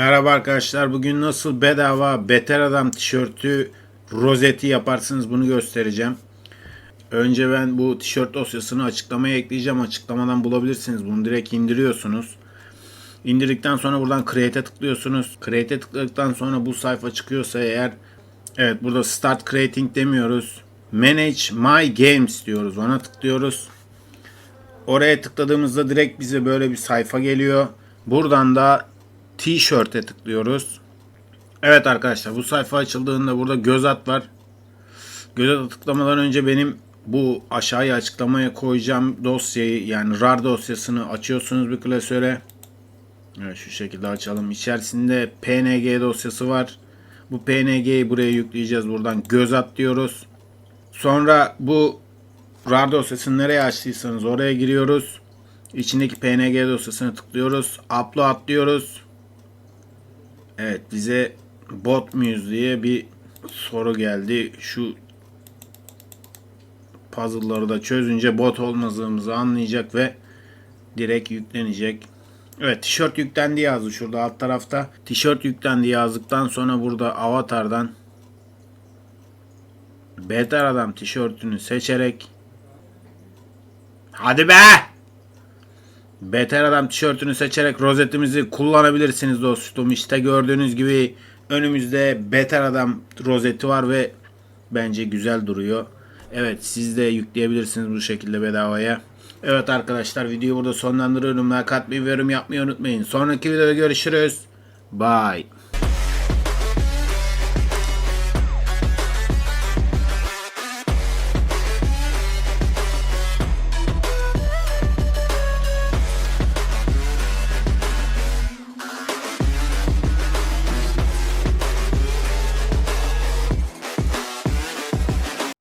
Merhaba arkadaşlar. Bugün nasıl bedava Beter Adam tişörtü rozeti yaparsınız bunu göstereceğim. Önce ben bu tişört dosyasını açıklamaya ekleyeceğim. Açıklamadan bulabilirsiniz. Bunu direkt indiriyorsunuz. İndirdikten sonra buradan Create'e tıklıyorsunuz. Create'e tıkladıktan sonra bu sayfa çıkıyorsa eğer evet burada Start Creating demiyoruz. Manage My Games diyoruz. Ona tıklıyoruz. Oraya tıkladığımızda direkt bize böyle bir sayfa geliyor. Buradan da T-shirt'e tıklıyoruz. Evet arkadaşlar bu sayfa açıldığında burada göz at var. Göz atı tıklamadan önce benim bu aşağıya açıklamaya koyacağım dosyayı yani RAR dosyasını açıyorsunuz bir klasöre. Evet şu şekilde açalım. İçerisinde PNG dosyası var. Bu PNG'yi buraya yükleyeceğiz. Buradan göz at diyoruz. Sonra bu RAR dosyasını nereye açtıysanız oraya giriyoruz. İçindeki PNG dosyasına tıklıyoruz. Upload diyoruz. Evet bize bot muyuz diye bir soru geldi. Şu puzzle'ları da çözünce bot olmadığımızı anlayacak ve direkt yüklenecek. Evet tişört yüklendi yazdı şurada alt tarafta. Tişört yüklendi yazdıktan sonra burada avatardan Beter adam tişörtünü seçerek Hadi be! Beter adam tişörtünü seçerek rozetimizi kullanabilirsiniz dostum. İşte gördüğünüz gibi önümüzde Beter adam rozeti var ve bence güzel duruyor. Evet siz de yükleyebilirsiniz bu şekilde bedavaya. Evet arkadaşlar videoyu burada sonlandırıyorum. Like atmayı ve yorum yapmayı unutmayın. Sonraki videoda görüşürüz. Bye.